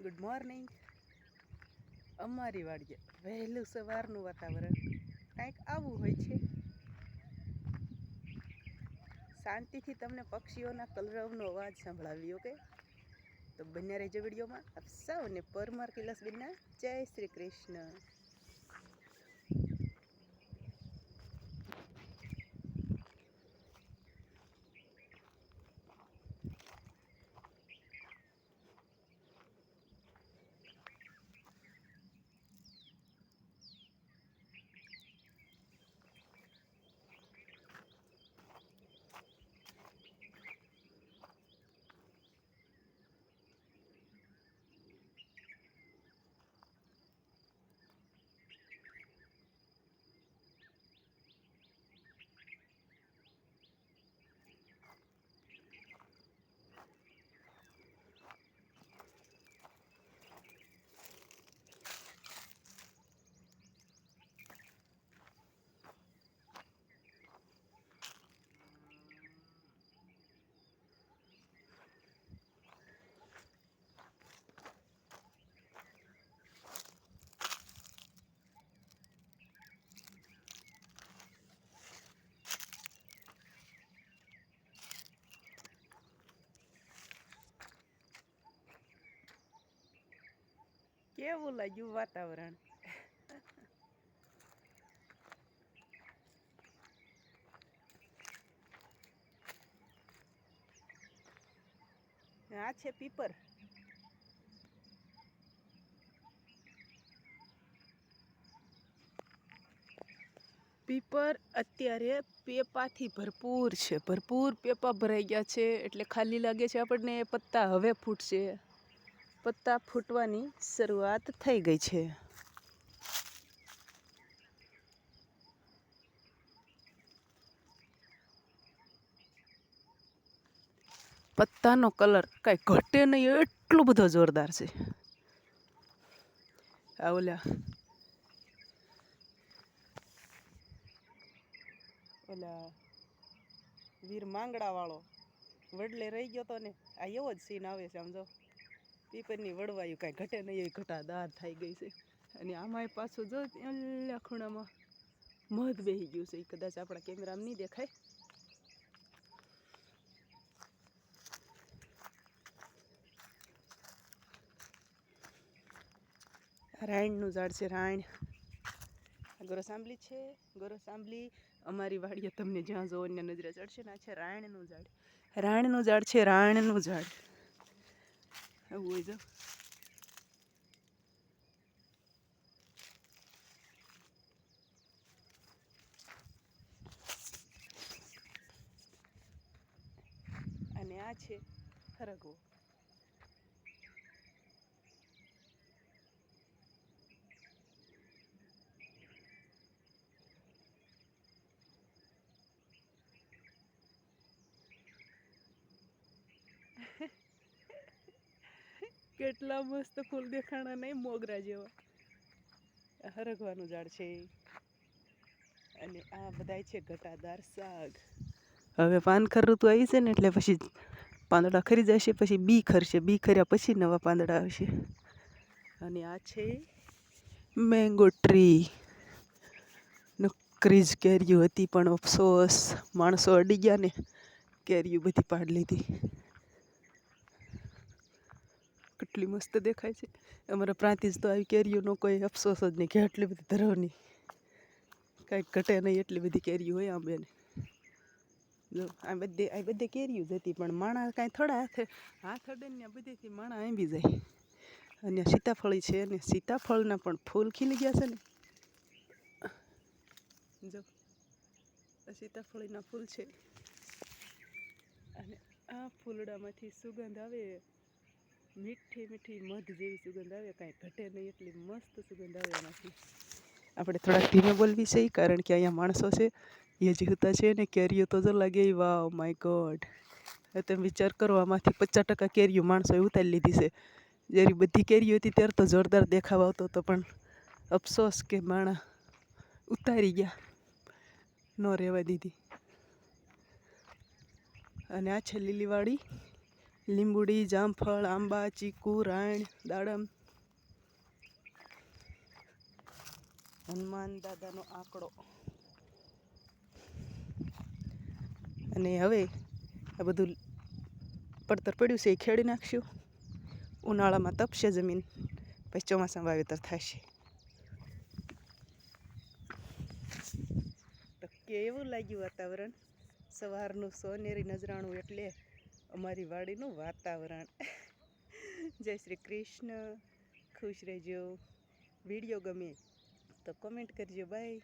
Good morning અમારી વાડીએ વહેલું સવારનું વાતાવરણ કાંઈક આવું હોય છે. શાંતિથી તમને પક્ષીઓના કલરવનો અવાજ સંભળાવી ઓકે? તો બન્યા રહેજો વિડીયોમાં. આપ સૌને પરમાર કૈલાસબેનના જય શ્રી કૃષ્ણ. કેવું લાગ્યું વાતાવરણ? આ છે પીપર. પીપર અત્યારે પેપાથી ભરપૂર છે. ભરપૂર પેપા ભરાઈ ગયા છે, એટલે ખાલી લાગે છે આપણને એ પત્તા હવે ફૂટશે. પત્તા ફૂટવાની શરૂઆત થઈ ગઈ છે. પત્તાનો કલર કાંઈ ઘટે નહીં, એટલો બધો જોરદાર છે. આ ઓલા ઓલા વીર માંગડા વાળો વડલે રહી ગયો તો ને, આ એવો જ સીન આવે છે સમજો પીપરની વડવાયું કાંઈ ઘટે નહીં એવી ઘટાદાર થઈ ગઈ છે. અને આમાંય પાછું જો ત્યાં ખૂણામાં મધ બેસી ગયું છે એ કદાચ આપણા કેમેરામાં નહીં દેખાય. રાયણનું ઝાડ છે, રાયણ. ગોરસ છે? ગોરસ આંબલી અમારી વાડીએ તમને જ્યાં જોવો અન્ય નજરે ચડશે ને છે રાયણનું ઝાડ. રાયણનું ઝાડ છે, રાયણનું ઝાડ. આવું હોય જો અને આ છે હરગવો. કેટલા મસ્ત ફૂલ દેખાણા નહીં, મોગરા જેવા. હરગવાનું ઝાડ છે. અને આ બધાય છે ઘટાદાર શાક હવે પાનખર ઋતુ આવી છે ને એટલે પછી પાંદડા ખરી જશે, પછી બી ખરશે. બી ખર્યા પછી નવા પાંદડા આવશે. અને આ છે મેંગો ટ્રી. ક્રીજ કેરીઓ હતી, પણ અફસોસ. માણસો અડી ગયા ને, કેરીઓ બધી પાડ લીધી. કેટલી મસ્ત દેખાય છે. અમારા પ્રાંતિજ તો આવી કેરીઓનો કોઈ અફસોસ જ નહીં કે આટલી બધી ધરવની કાંઈક ઘટે નહીં એટલી બધી કેરીઓ હોય આંબેને જો, આ બધે આ બધે કેરીઓ જ હતી, પણ માણા કાંઈ થોડા હાથે, હાથ અડે ને બધેથી માણા આંબી જાય. અને સીતાફળી છે અને સીતાફળના પણ ફૂલ ખીલી ગયા છે ને. જો સીતાફળીના ફૂલ છે. અને આ ફૂલડામાંથી સુગંધ આવે. મીઠી મીઠી મધ જેવી સુગંધ આવે, કાંઈ ઘટે નહીં એટલી મસ્ત સુગંધ આવે એમાંથી. આપણે થોડાક ધીમે બોલવી છે કારણ કે અહીંયા માણસો છે, એ જીવતા છે ને કેરીઓ તો જો લાગે વાવ, માય ગોડ. તમે વિચાર કરો, આમાંથી પચાસ ટકા કેરીઓ માણસોએ ઉતારી લીધી છે. જ્યારે બધી કેરીઓ હતી, ત્યારે તો જોરદાર દેખાવ આવતો હતો, પણ અફસોસ કે માણા ઉતારી ગયા. ન રહેવા દીધી. અને આ છે લીલીવાળી લીંબુડી, જામફળ, આંબા, ચીકુ રાણ દાડમ. હનુમાન દાદાનો આંકડો. અને હવે આ બધું પડતર પડ્યું છે એ ખેડી નાખશું. ઉનાળામાં તપશે જમીન, પછી ચોમાસામાં વાવેતર થશે. તો કેવું લાગ્યું વાતાવરણ? સવારનું સોનેરી નજરાણું એટલે અમારી વાડીનું વાતાવરણ. જય શ્રી કૃષ્ણ. ખુશ રહેજો. વીડિયો ગમે તો કોમેન્ટ કરજો. બાય